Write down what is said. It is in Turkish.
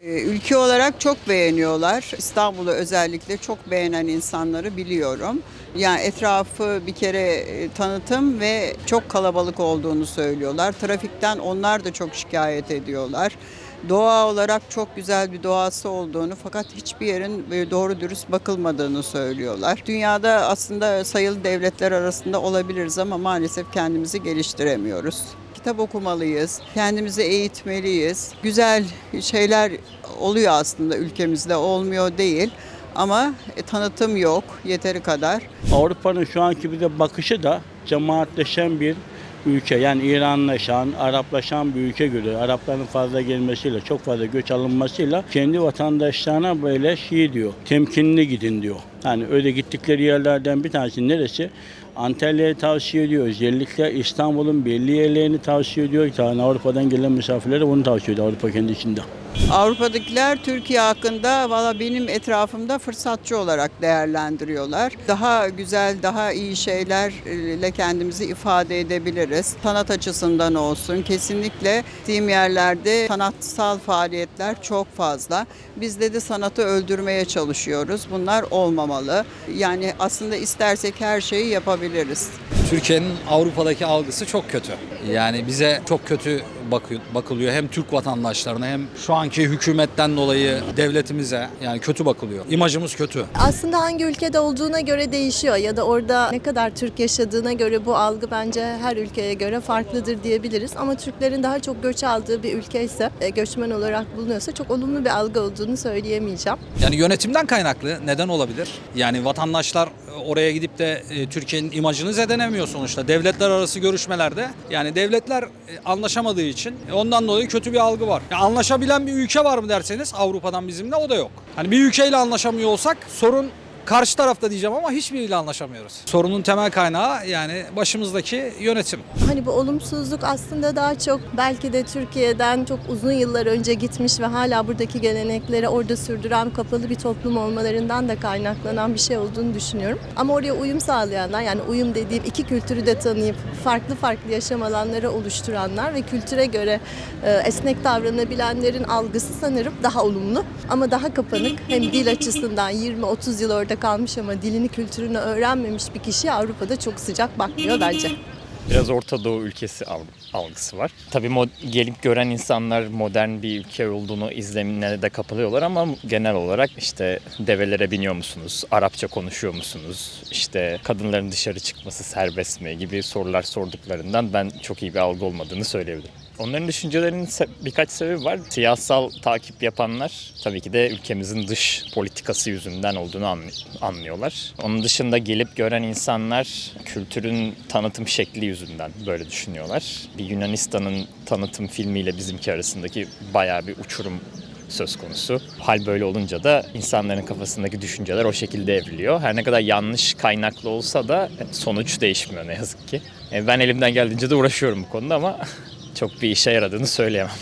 Ee, Ülke olarak çok beğeniyorlar. İstanbul'u özellikle çok beğenen insanları biliyorum. Yani etrafı bir kere e, tanıtım ve çok kalabalık olduğunu söylüyorlar. Trafikten onlar da çok şikayet ediyorlar. Doğa olarak çok güzel bir doğası olduğunu fakat hiçbir yerin böyle doğru dürüst bakılmadığını söylüyorlar. Dünyada aslında sayılı devletler arasında olabiliriz ama maalesef kendimizi geliştiremiyoruz. Kitap okumalıyız, kendimizi eğitmeliyiz. Güzel şeyler oluyor aslında ülkemizde olmuyor değil ama e, tanıtım yok yeteri kadar. Avrupa'nın şu anki bir de bakışı da cemaatleşen bir ülke. Yani İranlaşan, Araplaşan bir ülke görüyor. Arapların fazla gelmesiyle, çok fazla göç alınmasıyla kendi vatandaşlarına böyle şey diyor, temkinli gidin diyor. Yani öyle gittikleri yerlerden bir tanesi neresi? Antalya'yı tavsiye ediyor. Özellikle İstanbul'un belli yerlerini tavsiye ediyor. Yani Avrupa'dan gelen misafirlere bunu tavsiye ediyor Avrupa kendi içinde. Avrupa'dakiler Türkiye hakkında valla benim etrafımda fırsatçı olarak değerlendiriyorlar. Daha güzel, daha iyi şeylerle kendimizi ifade edebiliriz. Sanat açısından olsun kesinlikle gittiğim yerlerde sanatsal faaliyetler çok fazla. Bizde de sanatı öldürmeye çalışıyoruz. Bunlar olmamalı. Yani aslında istersek her şeyi yapabiliriz. Türkiye'nin Avrupa'daki algısı çok kötü. Yani bize çok kötü bakı- bakılıyor. Hem Türk vatandaşlarına hem şu anki hükümetten dolayı devletimize yani kötü bakılıyor. İmajımız kötü. Aslında hangi ülkede olduğuna göre değişiyor ya da orada ne kadar Türk yaşadığına göre bu algı bence her ülkeye göre farklıdır diyebiliriz. Ama Türklerin daha çok göç aldığı bir ülke ise, e, göçmen olarak bulunuyorsa çok olumlu bir algı olduğunu söyleyemeyeceğim. Yani yönetimden kaynaklı neden olabilir? Yani vatandaşlar oraya gidip de e, Türkiye'nin imajını zedelemiyor sonuçta. Devletler arası görüşmelerde yani devletler e, anlaşamadığı için e, ondan dolayı kötü bir algı var. Ya anlaşabilen bir ülke var mı derseniz Avrupa'dan bizimle o da yok. Hani bir ülkeyle anlaşamıyor olsak sorun karşı tarafta diyeceğim ama hiçbiriyle anlaşamıyoruz. Sorunun temel kaynağı yani başımızdaki yönetim. Hani bu olumsuzluk aslında daha çok belki de Türkiye'den çok uzun yıllar önce gitmiş ve hala buradaki gelenekleri orada sürdüren kapalı bir toplum olmalarından da kaynaklanan bir şey olduğunu düşünüyorum. Ama oraya uyum sağlayanlar yani uyum dediğim iki kültürü de tanıyıp farklı farklı yaşam alanları oluşturanlar ve kültüre göre e, esnek davranabilenlerin algısı sanırım daha olumlu ama daha kapanık. Hem dil açısından 20-30 yıl orada kalmış ama dilini kültürünü öğrenmemiş bir kişi Avrupa'da çok sıcak bakmıyor bence. Biraz Orta Doğu ülkesi al- algısı var. Tabii gelip gören insanlar modern bir ülke olduğunu izlenimine de kapılıyorlar ama genel olarak işte develere biniyor musunuz, Arapça konuşuyor musunuz, işte kadınların dışarı çıkması serbest mi gibi sorular sorduklarından ben çok iyi bir algı olmadığını söyleyebilirim. Onların düşüncelerinin birkaç sebebi var. Siyasal takip yapanlar tabii ki de ülkemizin dış politikası yüzünden olduğunu anlıyorlar. Onun dışında gelip gören insanlar kültürün tanıtım şekli yüzünden böyle düşünüyorlar. Bir Yunanistan'ın tanıtım filmiyle bizimki arasındaki bayağı bir uçurum söz konusu. Hal böyle olunca da insanların kafasındaki düşünceler o şekilde evriliyor. Her ne kadar yanlış kaynaklı olsa da sonuç değişmiyor ne yazık ki. E, Ben elimden geldiğince de uğraşıyorum bu konuda ama çok bir işe yaradığını söyleyemem.